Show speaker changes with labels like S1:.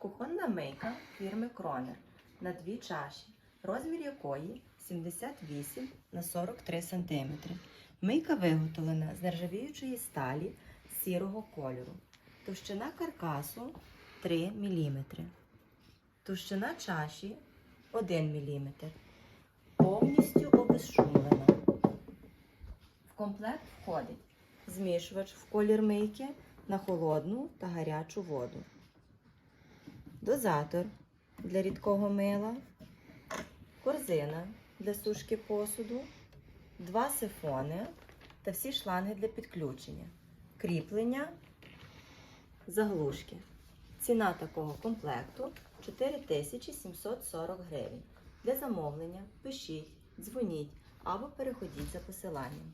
S1: Кухонна мийка фірми Кронер на дві чаші, розмір якої 78 на 43 см. Мийка виготовлена з нержавіючої сталі сірого кольору. Товщина каркасу 3 мм. Товщина чаші 1 мм. Повністю обезшумлена. В комплект входить змішувач в колір мийки на холодну та гарячу воду, дозатор для рідкого мила, корзина для сушки посуду, два сифони та всі шланги для підключення, кріплення, заглушки. Ціна такого комплекту 4740 гривень. Для замовлення пишіть, дзвоніть або переходіть за посиланням.